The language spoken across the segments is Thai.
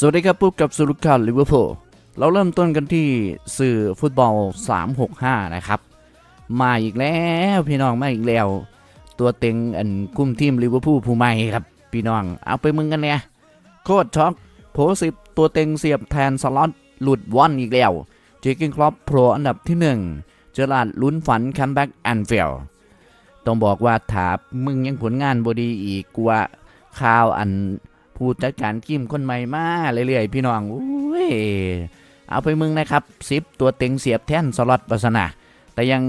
สวัสดีครับพบกับสุรุการลิเวอร์พูลเราเริ่มต้นกันที่สื่อฟุตบอล 365 นะครับ มาอีกแล้วพี่น้องมาอีกแล้ว ตัวเต็งอันกุ้มทีมลิเวอร์พูลผู้ใหม่ครับ พี่น้องเอาไปมึงกันเนี่ยโคตรช็อกโผสิบตัวเต็งเสียบแทนสล็อตหลุดวันอีกแล้วเจคิงครอปโผล่อันดับที่ 1 เจอราร์ดลุ้นฝันคัมแบ็กแอนฟิลต้องบอกว่าถามึงยังผลงานบดีอีกกว่าข่าวอัน ผู้จัดการทีมคนใหม่มาเรื่อยๆพี่น้องอุ้ยเอาไปมึงนะครับซิปตัวเต็งเสียบแท่นสล็อตปัสนาแต่ยัง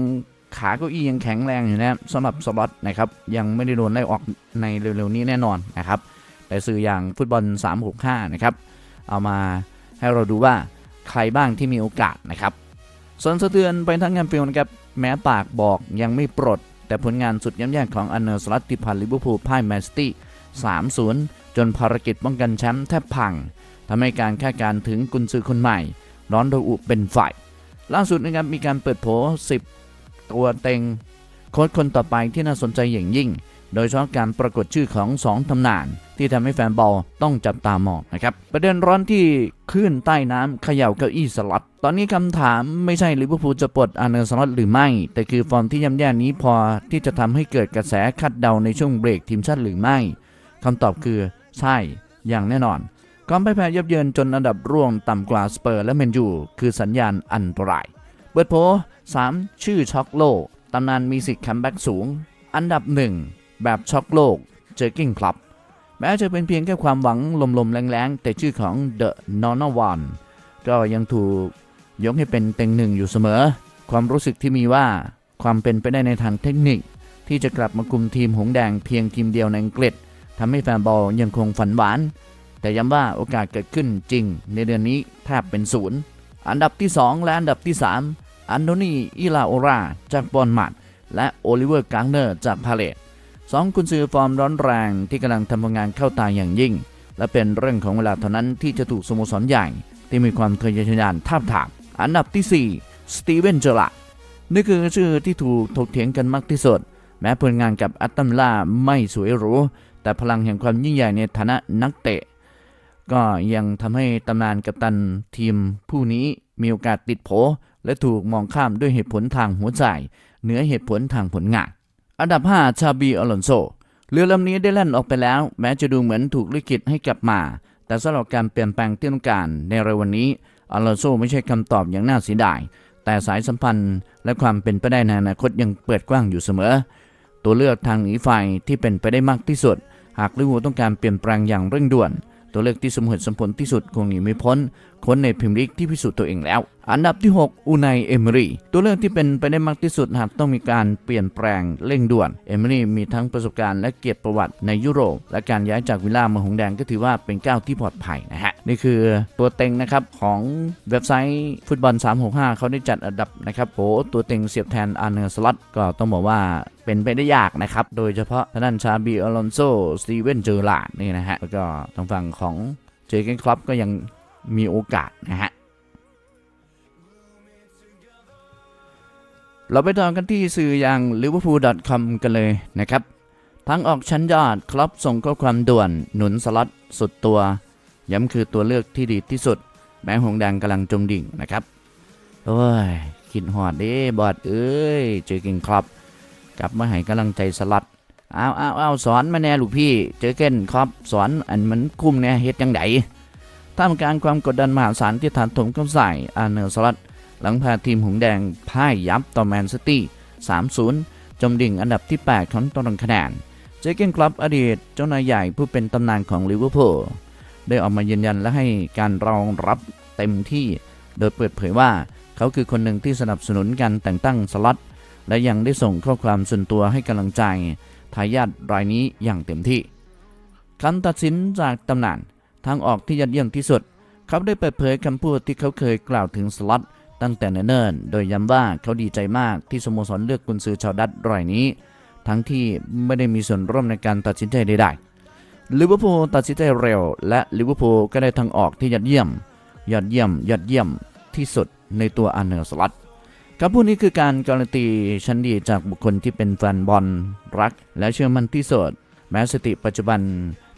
ขาเก้าอี้ยังแข็งแรงอยู่นะสำหรับสล็อตนะครับยังไม่ได้โดนไล่ออกในเร็วๆนี้แน่นอนนะครับแต่สื่ออย่างฟุตบอล 365 นะครับ เอามาให้เราดูว่าใครบ้างที่มีโอกาสนะครับส่วนสะเทือนไปทั้งงานฟิลนะครับแม้ปากบอกยังไม่ปลด แต่ผลงานสุดย้ำแย่ของอันเนอร์สลัตติพันลิเวอร์พูลพ่ายแมนซิตี้3-0 จนภารกิจป้องกันแชมป์แทบพังทำให้การคาดการถึงกุนซือคนใหม่ ร้อนระอุเป็นฝ่าย ล่าสุดนะครับมีการเปิดโผ10 ตัวเต็ง โค้ชคนต่อไปที่น่าสนใจอย่างยิ่ง โดยเฉพาะการปรากฏชื่อของ 2ตำนาน ที่ทำให้แฟนบอลต้องจับตามองนะครับ ประเด็นร้อนที่คลื่นใต้น้ำเขย่าเก้าอี้สล็อตตอนนี้คำถามไม่ใช่ลิเวอร์พูลจะปลดอาร์เนอร์สล็อตหรือไม่ แต่คือฟอร์มที่ย่ำแย่นี้พอที่จะทำให้เกิดกระแสคาดเดาในช่วงเบรกทีมชาติหรือไม่คำตอบคือ ใช่ อย่างแน่นอนความพ่ายแพ้ยับเยินจนอันดับร่วงต่ำกว่าสเปอร์และแมนยูคือสัญญาณอันตรายเปิดโผ3ชื่อช็อกโลกตำนานมีสิทธิ์คัมแบ็กสูง อันดับ 1 แบบช็อกโลกเจอกิ้งคลับ แม้จะเป็นเพียงแค่ความหวังลมๆแรงๆ แต่ชื่อของ The n o n a One ก็ยังถูกยกให้เป็นเต็งหนึ่งอยู่เสมอ ความรู้สึกที่มีว่าความเป็นไปได้ในทางเทคนิค ที่จะกลับมาคุมทีมหงแดงเพียงทีมเดียวในอังกฤษ ทำให้แฟนบอลยังคงฝันหวาน แต่ย้ำว่าโอกาสเกิดขึ้นจริง ในเดือนนี้แทบเป็นศูนย์อันดับที่ 2 และอันดับที่ 3 อันโนนีอิลาโอราจากบอลมัด และโอลิเวอร์กางเนอร์จากพาเลตสองกุนซือฟอร์มร้อนแรงที่กำลังทำผลงานเข้าตาอย่างยิ่ง และเป็นเรื่องของเวลาเท่านั้นที่จะถูกสโมสรใหญ่ที่มีความทะเยอทะยานทาบทามอันดับที่ 4 สตีเวนเจอร์ลนี่คือชื่อที่ถูกถกเถียงกันมากที่สุด แม้ผลงานกับอัตตัมล่าไม่สวยหรู แต่พลังแห่งความยิ่งใหญ่ในฐานะนักเตะ ก็ยังทำให้ตำนานกัปตันทีมผู้นี้มีโอกาสติดโผ และถูกมองข้ามด้วยเหตุผลทางหัวใจ เหนือเหตุผลทางผลงาน อันดับ 5 ชาบีอลอนโซเรือลำนี้ได้แล่นออกไปแล้ว แม้จะดูเหมือนถูกลิขิตให้กลับมา แต่สำหรับการเปลี่ยนแปลงที่ต้องการในเร็ววันนี้อลอนโซไม่ใช่คำตอบอย่างน่าเสียดาย แต่สายสัมพันธ์และความเป็นไปได้ในอนาคตยังเปิดกว้างอยู่เสมอ ตัวเลือกทางหนีไฟที่เป็นไปได้มากที่สุด หากลิเวอร์พูลต้องการเปลี่ยนแปลงอย่างเร่งด่วน ตัวเลือกที่สมเหตุสมผลที่สุดคงหนีไม่พ้นคนในพิมลิกที่พิสูจน์ตัวเองแล้ว อันดับที่ 6 อูไนเอมรีตัวเลือกที่เป็นไปได้มากที่สุดหากต้องมีการเปลี่ยนแปลงเร่งด่วน เอมรีมีทั้งประสบการณ์และเกียรติประวัติในยุโรป และการย้ายจากวิลล่ามาหงแดงก็ถือว่าเป็นก้าวที่ปลอดภัยนะฮะ นี่คือตัวเต็งนะครับของเว็บไซต์ฟุตบอล 365 เขาได้จัดอันดับนะครับโหตัวเต็งเสียบแทนอาร์เนอร์สล็อตก็ต้องบอกว่าเป็นไปได้ยากนะครับ โดยเฉพาะทางด้านชาบีอลอนโซสตีเวนเจอร์ลาดนี่นะฮะ แล้วก็ทางฝั่งของเจเกนคลับก็ยังมีโอกาสนะฮะเราไปต่อกันที่สื่ออย่าง liverpool.com กันเลยนะครับทางออกชั้นยอด คลับส่งข้อความด่วนหนุนสล็อตสุดตัว ย้ำคือตัวเลือกที่ดีที่สุด แม้หงแดงกำลังจมดิ่งนะครับ โอ้ยคิดหอดเด้บอดเอ้ยเจอเก่งครับ กลับมาให้กำลังใจสลัดอ้าวอ้าวอ้าวสอนมาแน่ลูกพี่ เจอเก่นครับ สอนอันมันคุ้มแน่เฮ็ดยังไงท่ามกลางความกดดันมหาศาลที่ฐานถมเข้าใส่อาร์เนอร์สลัด หลังพาทีมหงแดงพ่ายยับต่อแมนซิตี้ 3-0 จมดิ่งอันดับที่ 8 ของตารางคะแนน เจเกนคลับอดีตเจ้านายใหญ่ผู้เป็นตำนานของลิเวอร์พูล ได้ออกมายืนยันและให้การรองรับเต็มที่ โดยเปิดเผยว่าเขาคือคนหนึ่งที่สนับสนุนการแต่งตั้งสล็อตและยังได้ส่งข้อความส่วนตัวให้กำลังใจทายาทรายนี้อย่างเต็มที่คำตัดสินจากตำนานทางออกที่ยอดเยี่ยมที่สุด เขาได้เปิดเผยคำพูดที่เขาเคยกล่าวถึงสล็อตตั้งแต่เนิ่นๆโดยย้ำว่าเขาดีใจมากที่สโมสรเลือกกุนซือชาวดัตรายนี้ ทั้งที่ไม่ได้มีส่วนร่วมในการตัดสินใจใดๆ ลิเวอร์พูลตัดสินใจเร็ว และลิเวอร์พูลก็ได้ทางออกที่ยอดเยี่ยม ยอดเยี่ยม ยอดเยี่ยมที่สุดในตัวอาร์เนอร์สล็อตคำพูดนี้คือการการันตีชั้นดีจากบุคคลที่เป็นแฟนบอลรัก และเชื่อมั่นที่สุดแม้สติปัจจุบัน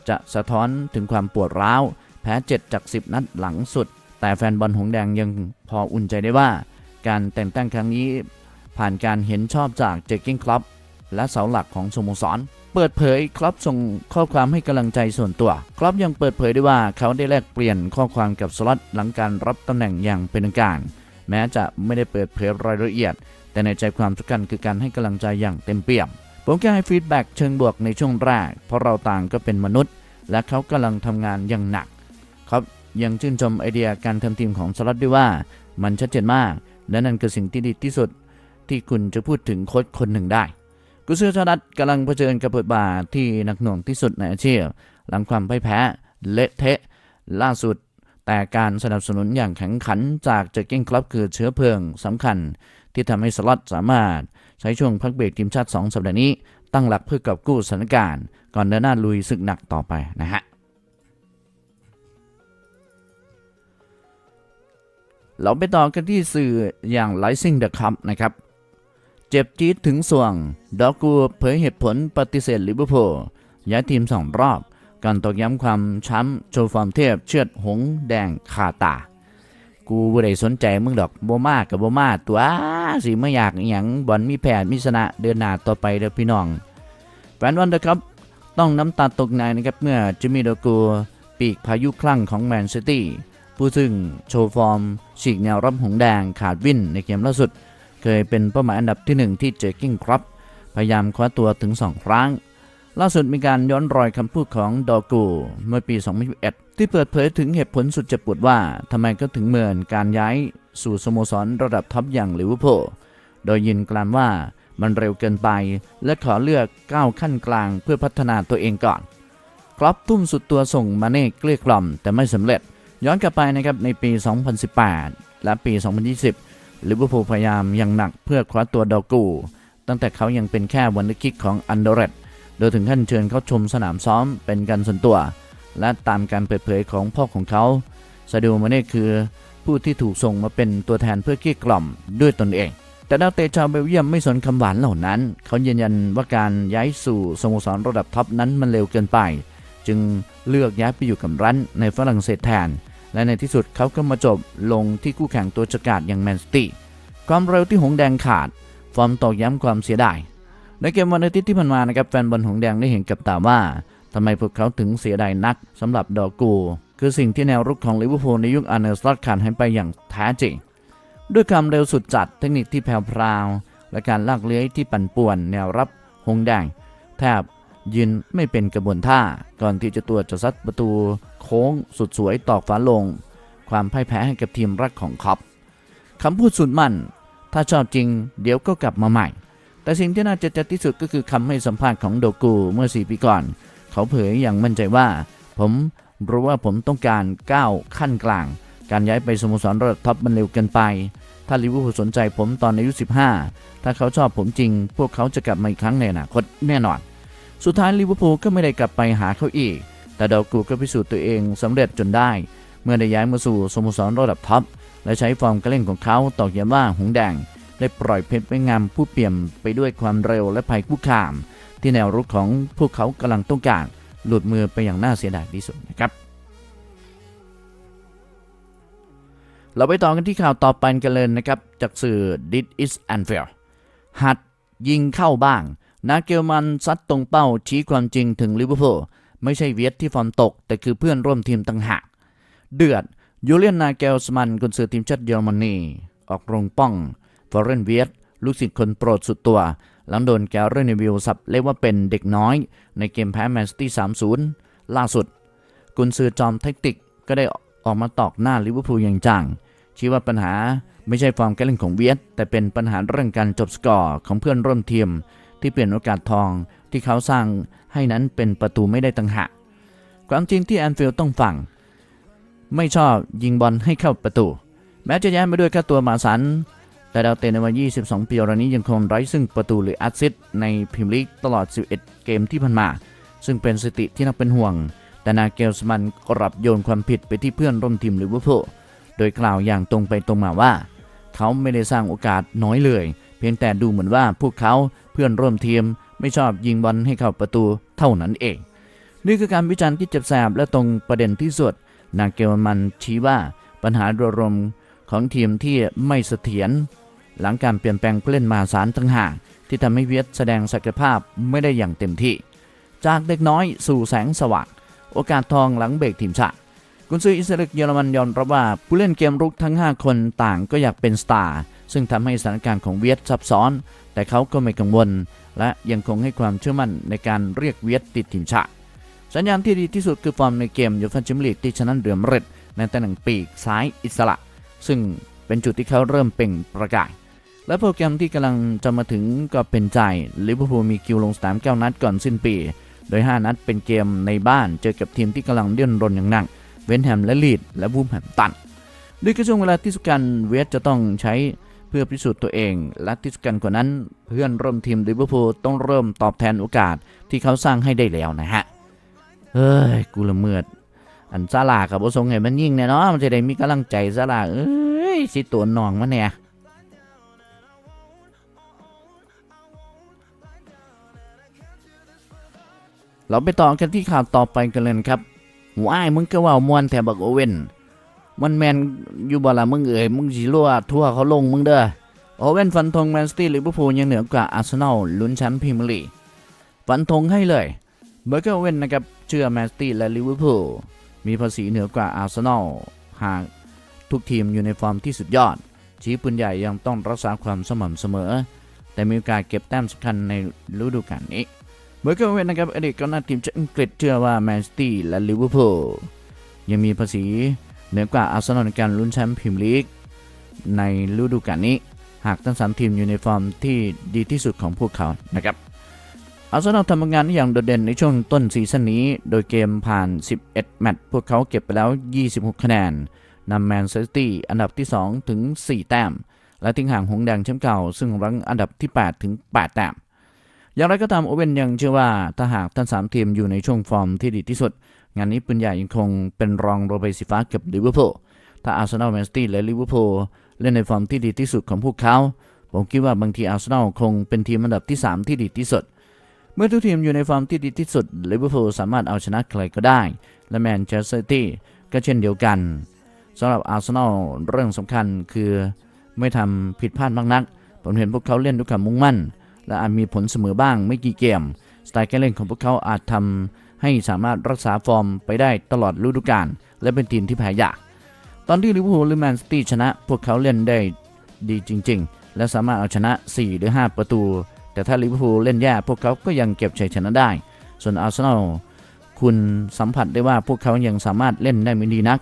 จะสะท้อนถึงความปวดร้าว แพ้7จาก 10 นัดหลังสุด แต่แฟนบอลหงแดงยังพออุ่นใจได้ว่า การแต่งตั้งครั้งนี้ ผ่านการเห็นชอบจากเจคกิ้งคลับและเสาหลักของสโมสร เปิดเผยครับส่งข้อความให้กำลังใจส่วนตัวครับยังเปิดเผยได้ว่าเขาได้แลกเปลี่ยนข้อความกับสล็อตหลังการรับตำแหน่งอย่างเป็นทางการ แม้จะไม่ได้เปิดเผยรายละเอียด แต่ในใจความสำคัญคือการให้กำลังใจอย่างเต็มเปี่ยม ผมแค่ให้ฟีดแบ็กเชิงบวกในช่วงแรก เพราะเราต่างก็เป็นมนุษย์ และเขากำลังทำงานอย่างหนักครับยังชื่นชมไอเดียการทำทีมของสล็อตด้วยว่า มันชัดเจนมาก และนั่นคือสิ่งที่ดีที่สุดที่คุณจะพูดถึงโค้ชคนหนึ่งได้ กุเซอร์ชาดัตกำลังเผชิญกับบทบาทที่หนักหน่วงที่สุดในอาชีพ หลังความพ่ายแพ้เละเทะ ล่าสุด แต่การสนับสนุนอย่างแข็งขันจากเจอเก้งคลับคือเชื้อเพลิงสำคัญ ที่ทำให้สล็อตสามารถ ใช้ช่วงพักเบรกทีมชาติ 2 สัปดาห์นี้ ตั้งหลักเพื่อกับกู้สถานการณ์ ก่อนเดินหน้าลุยศึกหนักต่อไปนะฮะเราไปต่อกันที่สื่ออย่าง Rising the Cup นะครับ เจ็บจี๊ดถึงส่วงดอกกูเผยเหตุผลปฏิเสธลิเวอร์พูลย้ายทีมสองรอบการตอกย้ำความช้ำโชว์ฟอร์มเทพเชือดหงแดงคาตา กูบ่ได้สนใจมึงดอกบ่มากับบ่มาตัวสิไม่อยากอหยังบอลมีแผนมีชนะเดินหน้าต่อไปเด้อพี่น้องแฟนบอลนะครับ ต้องน้ำตาตกในนะครับเมื่อจิมมี่ดอกูปีกพายุคลั่งของแมนซิตี้ผู้ซึ่งโชว์ฟอร์มฉีกแนวรับหงแดงขาดวินในเกมล่าสุด เคยเป็นเป้าหมายอันดับที่ 1 ที่เจอกิ้งครับ พยายามคว้าตัวถึง 2 ครั้ง ล่าสุดมีการย้อนรอยคำพูดของดอกู เมื่อปี 2021 ที่เปิดเผยถึงเหตุผลสุดเจ็บปวดว่าทำไมก็ถึงเมือนการย้ายสู่สโมสรระดับท็อปอย่างลิเวอร์พูลโดยยินกลานว่ามันเร็วเกินไป และขอเลือกก้าวขั้นกลางเพื่อพัฒนาตัวเองก่อนครอปทุ่มสุดตัวส่งมาเน่เกลี้ยกล่อมแต่ไม่สำเร็จ ย้อนกลับไปนะครับในปี 2018 และปี 2020 ลิเวอร์พูลพยายามอย่างหนักเพื่อคว้าตัวดอกู ตั้งแต่เขายังเป็นแค่วันนึกคิกของอันเดอร์เรตโดยถึงขั้นเชิญเขาชมสนามซ้อมเป็นการส่วนตัว และตามการเปิดเผยของพ่อของเขาซาดิโอมาเน่คือ ผู้ที่ถูกส่งมาเป็นตัวแทนเพื่อเกลี้ยกล่อมด้วยตนเอง แต่ดาวเตะชาวเบลเยียมไม่สนคำหวานเหล่านั้น เขายืนยันว่าการย้ายสู่สโมสรระดับท็อปนั้นมันเร็วเกินไป จึงเลือกย้ายไปอยู่กับรันในฝรั่งเศสแทน และในที่สุดเขาก็มาจบลงที่คู่แข่งตัวจักาดอย่างแมนซิตี้ความเร็วที่หงแดงขาด ฟอร์มตอกย้ำความเสียดายในเกมวันอาทิตย์ที่ผ่านมานะครับแฟนบอลหงแดงได้เห็นกับตาว่าทำไมพวกเขาถึงเสียดายนักสำหรับดอกู คือสิ่งที่แนวรุกของลิเวอร์พูลในยุคอาร์เนสลอตขาดหายไปอย่างแท้จริง ด้วยความเร็วสุดจัดเทคนิคที่แผ่วพราวและการลากเลื้อยที่ปั่นป่วนแนวรับหงแดงแทบ ยืนไม่เป็นกระบวนท่า ก่อนที่จะตัวจะซัดประตู โค้งสุดสวยตอกฝาลง ความพ่ายแพ้ให้กับทีมรักของคอปคำพูดสุดมั่น ถ้าชอบจริง เดี๋ยวก็กลับมาใหม่ แต่สิ่งที่น่าจะจัดที่สุดก็คือคำให้สัมภาษณ์ของโดกูเมื่อ 4 ปีก่อน เขาเผยอย่างมั่นใจว่า ผมรู้ว่าผมต้องการก้าวขั้นกลาง การย้ายไปสโมสรระดับท็อปมันเร็วเกินไป ถ้าลิเวอร์พูลสนใจผมตอนอายุ 15 ถ้าเขาชอบผมจริง พวกเขาจะกลับมาอีกครั้งในอนาคตแน่นอน สุดท้ายลิเวอร์พูลก็ไม่ได้กลับไปหาเขาอีก แต่ดอกูก็พิสูจน์ตัวเองสำเร็จจนได้ เมื่อได้ย้ายมาสู่สโมสรระดับท็อปและใช้ฟอร์มการเล่นของเขาตอกย้ำว่าหงแดง ได้ปล่อยเพชรไปงามผู้เปี่ยมไปด้วยความเร็วและภัยคุกคาม ที่แนวรุกของพวกเขากำลังต้องการ หลุดมือไปอย่างน่าเสียดายที่สุดนะครับเราไปต่อกันที่ข่าวต่อไปกันเลยนะครับ จากสื่อ This is unfair หัดยิงเข้าบ้าง นาเกลมันซัดตรงเป้าชี้ความจริงถึงลิเวอร์พูลไม่ใช่เวียดที่ฟอร์มตก แต่คือเพื่อนร่วมทีมต่างหากเดือดยูเลียนนาเกลสมันกุนซือทีมชาติเยอรมนีออกโรงป้องฟอร์เรนเวียดลูกศิษย์คนโปรดสุดตัว หลังโดนแกเรนวิลสับเรียกว่าเป็นเด็กน้อย ในเกมแพ้แมนซิตี้3-0 ล่าสุด กุนซือจอมเทคนิคก็ได้ออกมาตอกหน้าลิเวอร์พูลอย่างจังชี้ว่าปัญหาไม่ใช่ฟอร์มการเล่นของเวียดแต่เป็นปัญหาเรื่องการจบสกอร์ของเพื่อนร่วมทีม ที่เปลี่ยนโอกาสทองที่เขาสร้างให้นั้นเป็นประตูไม่ได้ตั้งหากความจริงที่แอนฟิลด์ต้องฟัง ไม่ชอบยิงบอลให้เข้าประตู แม้จะย้ายมาด้วยค่าตัวมาศาลแต่ดาวเตะในวัย 22 ปีรายนี้ยังคงไร้ซึ่งประตูหรือแอสซิสต์ในพรีเมียร์ลีกตลอด 11 เกมที่ผ่านมา ซึ่งเป็นสติที่นักเป็นห่วง แต่นาเกลสมันกลับโยนความผิดไปที่เพื่อนร่วมทีมลิเวอร์พูลโดยกล่าวอย่างตรงไปตรงมาว่า เขาไม่ได้สร้างโอกาสน้อยเลย เพียงแต่ดูเหมือนว่าพวกเขา เพื่อนร่วมทีมไม่ชอบยิงบอลให้เข้าประตูเท่านั้นเอง นี่คือการวิจารณ์ที่เจ็บแสบและตรงประเด็นที่สุด นาเกลมันชี้ว่าปัญหาโดยรวมของทีมที่ไม่เสถียรหลังการเปลี่ยนแปลงผู้เล่นมาศาลต่างหากที่ทำให้เวียดแสดงศักยภาพไม่ได้อย่างเต็มที่ จากเด็กน้อยสู่แสงสว่างโอกาสทองหลังเบรกทีมชาติกุนซืออิสราเอลเยอรมันยอมรับว่าผู้เล่นเกมรุกทั้ง 5 คนต่างก็อยากเป็นสตาร์ซึ่งทำให้สถานการณ์ของเวียดซับซ้อน แต่เขาก็ไม่กังวล และยังคงให้ความเชื่อมั่นในการเรียกเวียดติดทีมชาติ สัญญาณที่ดีที่สุดคือฟอร์มในเกมยูฟ่าแชมเปี้ยนลีกที่ชนะเดือมเร็ดในตำแหน่งปีกซ้ายอิสระ ซึ่งเป็นจุดที่เขาเริ่มเปล่งประกายและโปรแกรมที่กำลังจะมาถึงก็เป็นใจลิเวอร์พูลมีคิวลงสนาม9นัดก่อนสิ้นปี โดย 5 นัดเป็นเกมในบ้านเจอกับทีมที่กำลังเดือนรนอย่างหนัก เวนแฮมและลีดและบูมแฮมตันด้วยกระช่วงเวลาที่สุกันเวสจะต้องใช้ พื่อพิสูจน์ตัวเอง และที่สุกันกว่านั้น เพื่อนร่วมทีมลิเวอร์พูลต้องเริ่มตอบแทนโอกาสที่เขาสร้างให้ได้แล้วนะฮะ เฮ้ย กูละเมิดอันซาลากับโอทรงให้มันยิ่งแน่เนาะมันจะได้มีกำลังใจซาลาเอ้ยสิตัวนองมันเนี่ยเราไปต่อกันที่ข่าวต่อไปกันเลยครับว้ายมึงก็ว่ามวนแถบักโอเว่น มันแมนอยู่บ่ละมึงเอ๋ยมึงสิรั่วทั่วเขาลงมึงเด้อโอเว่นฟันธงแมนซิตี้ลิเวอร์พูลยังเหนือกว่าอาร์เซนอลลุ้นแชมป์พรีเมียร์ลีกฟันธงให้เลยเบอร์เกอร์เว่นนะครับเชื่อแมนซิตี้และลิเวอร์พูลมีภาษีเหนือกว่าอาร์เซนอลหากทุกทีมอยู่ในฟอร์มที่สุดยอด ชี้ปืนใหญ่ยังต้องรักษาความสม่ำเสมอ แต่มีโอกาสเก็บแต้มสำคัญในฤดูกาลนี้เบอร์เกอร์เว่นนะครับอดีตกองหน้าทีมชาติอังกฤษเชื่อว่าแมนซิตี้และลิเวอร์พูลยังมีภาษี เหนือกว่าอาร์เซนอลในการลุ้นแชมป์พรีเมียร์ลีกในฤดูกาลนี้ หากทั้งสามทีมอยู่ในฟอร์มที่ดีที่สุดของพวกเขานะครับอาร์เซนอลทำงานอย่างโดดเด่นในช่วงต้นซีซั่นนี้ โดยเกมผ่าน 11 แมตช์พวกเขาเก็บไปแล้ว 26 คะแนนนำแมนเชสเตอร์อันดับที่ 2 ถึง 4 แต้ม และทิ้งห่างหงส์แดงแชมป์เก่า ซึ่งรั้งอันดับที่ 8 ถึง 8 แต้ม อย่างไรก็ตามโอเว่นยังเชื่อว่าถ้าหากทั้ง3ทีมอยู่ในช่วงฟอร์มที่ดีที่สุด งานนี้ปืนใหญ่ยังคงเป็นรองโรเบสีฟ้ากับลิเวอร์พูลถ้าอาร์เซนอลแมนซิตี้และลิเวอร์พูลเล่นในฟอร์มที่ดีที่สุดของพวกเขา ผมคิดว่าบางทีอาร์เซนอลคงเป็นทีมอันดับที่ 3 ที่ดีที่สุด เมื่อทุกทีมอยู่ในฟอร์มที่ดีที่สุดลิเวอร์พูลสามารถเอาชนะใครก็ได้ และแมนเชสเตอร์ซิตี้ก็เช่นเดียวกันสำหรับอาร์เซนอลเรื่องสำคัญคือไม่ทำผิดพลาดมากนัก ผมเห็นพวกเขาเล่นด้วยความมุ่งมั่น และอาจมีผลเสมอบ้างไม่กี่เกม สไตล์การเล่นของพวกเขาอาจทำให้สามารถรักษาฟอร์มไปได้ตลอดฤดูกาลและเป็นทีมที่แพ้ยาก ตอนที่ลิเวอร์พูลหรือแมนซิตี้ชนะ พวกเขาเล่นได้ดีจริง ๆ และสามารถเอาชนะ 4 หรือ 5 ประตู แต่ถ้าลิเวอร์พูลเล่นแย่พวกเขาก็ยังเก็บชัยชนะได้ ส่วนอาร์เซนอลคุณสัมผัสได้ว่าพวกเขายังสามารถเล่นได้ไม่ดีนัก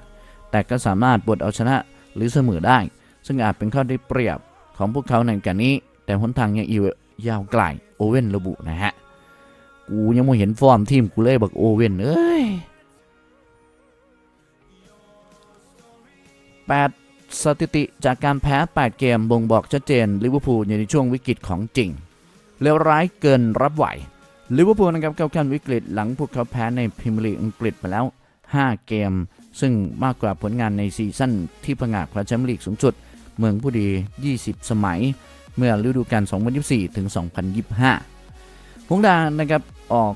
แต่ก็สามารถบดเอาชนะหรือเสมอได้ ซึ่งอาจเป็นข้อได้เปรียบของพวกเขาในการนี้ แต่หนทางยังอีก ยาวไกลโอเว่นระบุนะฮะ กูยังไม่เห็นฟอร์มทีมกูเลยบักโอเว่นเอ้ย8สถิติจากการแพ้ 8 เกมบ่งบอกชัดเจนลิเวอร์พูลอยู่ในช่วงวิกฤตของจริงเลวร้ายเกินรับไหวลิเวอร์พูลนะครับเข้าขั้นวิกฤตหลังพวกเขาแพ้ในพรีเมียร์ลีกอังกฤษไปแล้ว 5 เกม ซึ่งมากกว่าผลงานในซีซั่นที่ผงาดคว้าแชมป์ลีกสูงสุด เมืองผู้ดี 20 สมัย เมื่อฤดูกาล 2024 ถึง 2025หงดงนะครับออก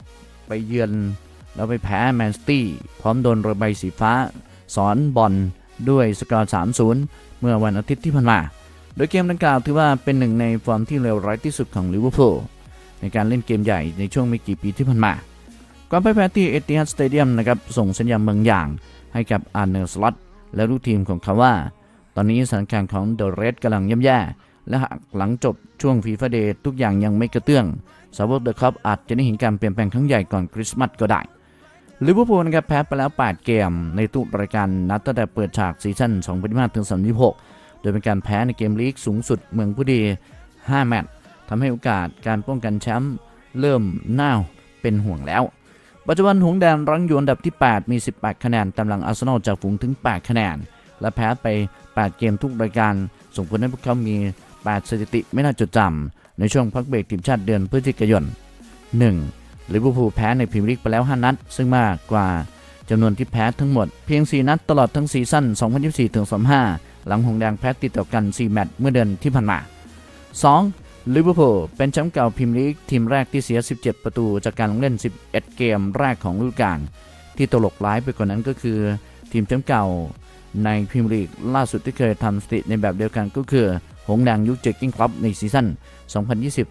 ไปเยือนแล้วไปแพ้แมนซิตี้พร้อมโดนระบายสีฟ้า สอนบอลด้วยสกอร์ 3-0 เมื่อวันอาทิตย์ที่ผ่านมา โดยเกมดังกล่าวถือว่าเป็นหนึ่งในฟอร์มที่เลวร้ายที่สุดของลิเวอร์พูลในการเล่นเกมใหญ่ในช่วงไม่กี่ปีที่ผ่านมาก่อนไปแพ้ที่เอติฮัดสเตเดียมนะครับส่งสัญญาณบางอย่างให้กับอาร์เนอร์สล็อตและลูกทีมของเขาว่า ตอนนี้สถานการณ์ของเดอะเรดกำลังย่ำแย่ และหากหลังจบช่วงฟีฟ่าเดย์ทุกอย่างยังไม่กระเตื้องสาวกเดอะคัพอาจจะได้เห็นการเปลี่ยนแปลงครั้งใหญ่ก่อนคริสต์มาสก็ได้ลิเวอร์พูลนะครับแพ้ไปแล้ว 8 เกม ในทุกรายการนัดตั้งแต่เปิดฉากซีซั่น2025ถึง2026 โดยเป็นการแพ้ในเกมลีกสูงสุดเมืองผู้ดี 5 แมตช์ทำให้โอกาสการป้องกันแชมป์เริ่มน่าเป็นห่วงแล้ว ปัจจุบันหงส์แดงรั้งอยู่อันดับที่ 8 มี 18 คะแนนตามหลังอาร์เซนอลจากฝูงถึง 8 คะแนน และแพ้ไป 8 เกมทุกรายการ ส่งผลให้พวกเขามี 8 สถิติไม่น่าจดจำในช่วงพักเบรกทีมชาติเดือนพฤศจิกายน 1. ลิเวอร์พูลแพ้ในพรีเมียร์ลีกไปแล้ว 5 นัด ซึ่งมากกว่าจำนวนที่แพ้ทั้งหมดเพียง 4 นัดตลอดทั้งซีซั่น 2024-25 หลังหงส์แดงแพ้ติดต่อกัน 4 แมตช์เมื่อเดือนที่ผ่านมา 2. ลิเวอร์พูลเป็นแชมป์เก่าพรีเมียร์ลีกทีมแรกที่เสีย 17 ประตูจากการลงเล่น 11 เกมแรกของฤดูกาลที่ตลกร้ายไปกว่านั้นก็คือ ทีมแชมป์เก่า ในพรีเมียร์ลีกล่าสุดที่เคยทำสถิติในแบบเดียวกันก็คือ หงแดงยุคเจกกิ้งคลับในซีซั่น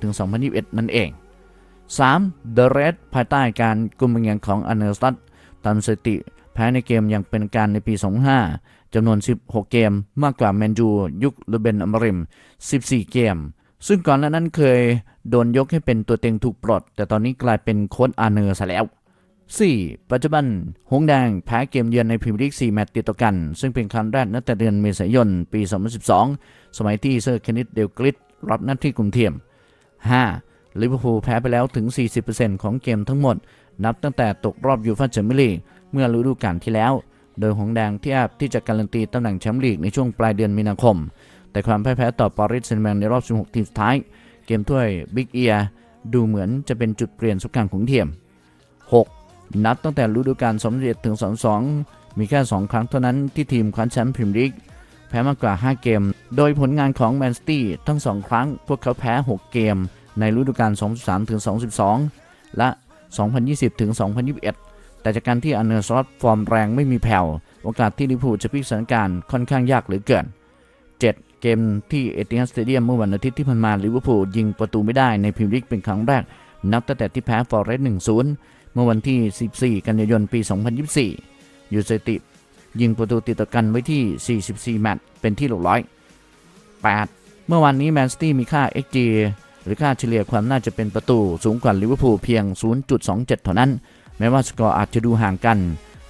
2020-2021 นั่นเอง 3. The Red ภายใต้การกุมเงียงของอเนอร์สตัดทำสถิติแพ้ในเกมอย่างเป็นการในปี 25จำนวน 16 เกม มากกว่าแมนยูยุคลูเบนอมริม 14 เกม ซึ่งก่อนหน้านั้นเคยโดนยกให้เป็นตัวเต็งถูกปลด แต่ตอนนี้กลายเป็นโค้ชอาเนอร์ซะแล้ว 4. ปัจจุบัน หงแดงแพ้เกมเยือนในพรีเมียร์ลีก 4 แมตช์ติดต่อกัน ซึ่งเป็นครั้งแรกตั้งแต่เดือนเมษายน ปี 2012 สมัยที่เซอร์เคนนิตเดลกริดรับหน้าที่คุมทีม 5. ลิเวอร์พูลแพ้ไปแล้วถึง 40%ของเกมทั้งหมด นับตั้งแต่ตกรอบยูฟ่าแชมเปี้ยนลีกเมื่อฤดูกาลที่แล้ว โดยหงแดงที่อาจที่จะการันตีตำแหน่งแชมป์ลีกในช่วงปลายเดือนมีนาคม แต่ความแพ่ายแพ้ต่อปารีสแซงต์แมงในรอบ 16 ทีมสุดท้าย เกมถ้วยบิ๊กเอียดูเหมือนจะเป็นจุดเปลี่ยนสุดการของทีม 6. นับตั้งแต่ฤดูกาล21ถึง22 มีแค่ 2 ครั้งเท่านั้นที่ทีมคว้าแชมป์พรีเมียร์ลีกแพ้มากกว่า 5 เกม โดยผลงานของแมนซิตี้ทั้ง 2 ครั้ง พวกเขาแพ้ 6 เกม ในฤดูกาล23ถึง22 และ 2020ถึง2021 แต่จากการที่อันเนอร์สลอตฟอร์มแรงไม่มีแผ่ว โอกาสที่ลิเวอร์พูลจะพลิกสถานการณ์ค่อนข้างยากเหลือเกิน 7. เกมที่เอติฮัดสเตเดียมเมื่อวันอาทิตย์ที่ผ่านมาลิเวอร์พูลยิงประตูไม่ได้ในพรีเมียร์ลีกเป็นครั้งแรกนับตั้งแต่ที่แพ้ฟอร์เรสต์1-0 เมื่อวันที่ 14 กันยายน ปี 2024ยูไนเต็ดยิงประตูติดต่อกันไว้ที่ 44 แมตช์เป็นที่หลกร้อย 8 เมื่อวานนี้แมนซิตี้มีค่า XG หรือค่าเฉลี่ยความน่าจะเป็นประตูสูงกว่าลิเวอร์พูลเพียง 0.27 เท่านั้น แม้ว่าสกอร์อาจจะดูห่างกัน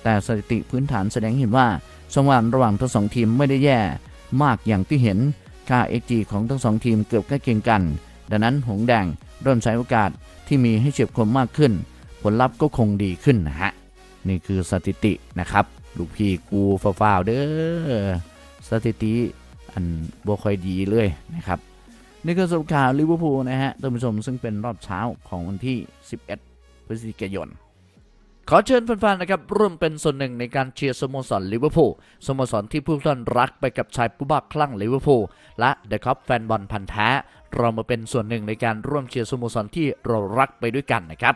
แต่สถิติพื้นฐานแสดงให้เห็นว่าสมวันระหว่างทั้งสองทีมไม่ได้แย่มากอย่างที่เห็น ค่า XG ของทั้งสองทีมเกือบใกล้เคียงกัน ดังนั้นหงส์แดงเริ่มใช้โอกาสที่มีให้เฉียบคมมากขึ้น ผลลัพธ์ก็คงดีขึ้นนะฮะ นี่คือสถิตินะครับ ลูกพี่กูฟ้าวเด้อสถิติอันบ่ค่อยดีเลยนะครับ นี่คือสรุปข่าวลิเวอร์พูลนะฮะท่านผู้ชมซึ่งเป็นรอบเช้าของวันที่ 11 พฤศจิกายนขอเชิญแฟนๆนะครับร่วมเป็นส่วนหนึ่งในการเชียร์สโมสรลิเวอร์พูลสโมสรที่ผู้ท่านรักไปกับชายผู้บ้าคลั่งลิเวอร์พูลและเดอะคัพแฟนบอลพันธ์แท้ เรามาเป็นส่วนหนึ่งในการร่วมเชียร์สโมสรที่เรารักไปด้วยกันนะครับ